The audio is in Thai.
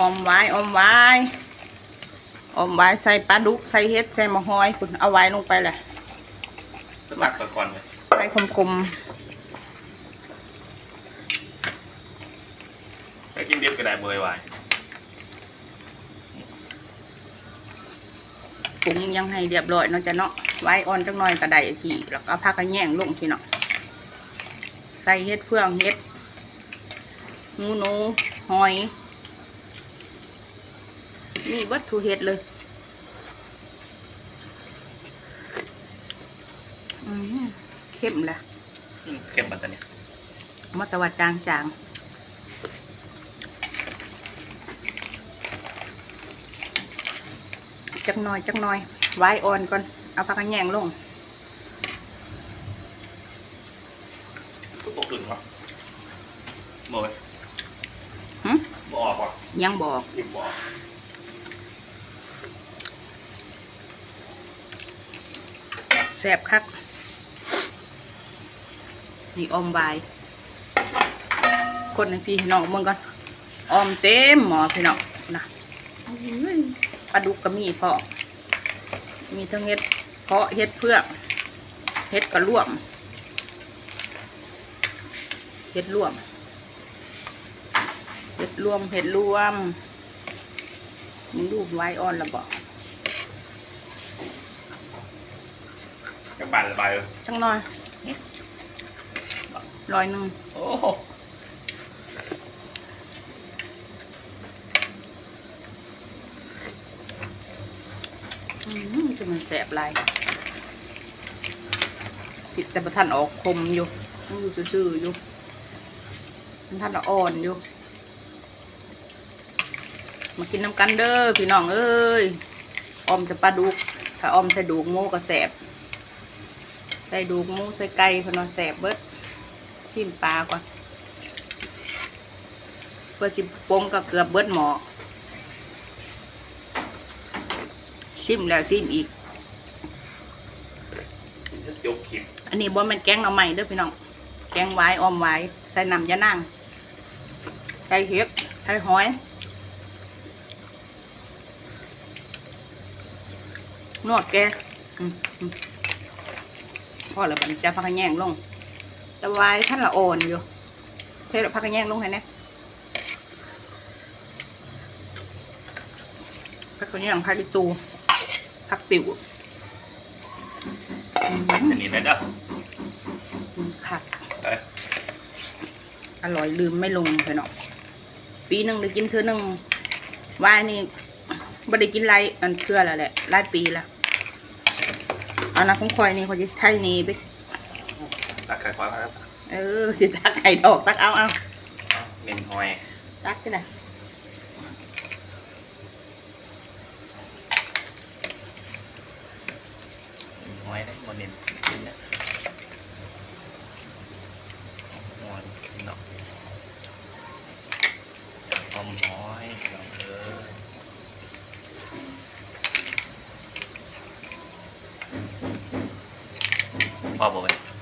ออมไว้ออมไว้ออมไว้ใส่ปลาดุกใส่เห็ดใส่มะฮอยคุณเอาไว้ลงไปเลยสมัครไปก่อนเลยใส่คมไปกินเดียบก็ได้เบยไว้ๆปรุงยังให้เรียบร้อยเนาะจ้ะเนาะไว้อ่อนจังหน่อยกระไดทีแล้วก็เอาผ้ากระแยงลงพี่เนาะใส่เห็ดเฟืองเห็ดหนูหนูหอย นี่วัตถุเห็ดเลย อืมเข้มละอืมเข้มปัตตานีมาตะวัดจางจางจักหน่อยจักหน่อยไว้อ่อนก่อน เอาผักกระแยงลงทุกปกตึงครับโมยหึบออกว่ะยังบอกหยิบบอก แสบคัก นี่ออมบคนในพี่น้องมึงก่อนออมเต็มหมอพี่น้องนะปลาดุกก็มีพอมีทั้งเห็ดเพาะเห็ดเพื่อกเห็ดกระล่วมเห็ดร่วมเห็ดรวมเห็ดรวมมึงดูไว้อ่อนละบอก กระบาดระบายเลยจังหน่อยร้อยหนึ่งโอ้โหอืมจะมันแสบลายติดแต่ประทันออกคมอยู่มันอยู่ซื่อๆอยู่มันทันอ่อนอยู่ มากินน้ำกันเด้อพี่น้องเอ้ยออมจะปลาดุก ถ้าออมใส่ดูกหมูก็แสบใส่ดูกหมูใส่ไก่เพนว่าแสบเบิดชิมปลาก่อนเพื่อจิปงก็เกือบเบิดหมอชิมแล้วชิมอีกยกขิมอันนี้บ่แม่นแกงหน่อไม้เด้อพี่น้อง แกงไว้ออมไว้ใส่น้ำยะนางใส่เห็ดใส่หอยนวดแกอืมอืม พอแล้วบัดนจะพักกระแยงลงแต่ไว้ท่านละอ่อนอยู่เทแล้วพักกระแยงลงให้แน่พักกระแยงพักอีตูพักติวอืมอันนี้ได้เด้อค่ะเอ้ยอร่อยลืมไม่ลงเลยเนาะปีหนึ่งได้กินเทื่อหนึ่งวายนี่ไม่ได้กินไรอันเทื่อแล้วแหละหลายปีละอันนั้นของคอยนี่เขาจะไทยนี่ไปตักไข่ควายครับเออสิตักไข่ดอกตักเอาเอาเมนหอยตักก็ได้เมนหอยได้โมเน้น 花宝贝。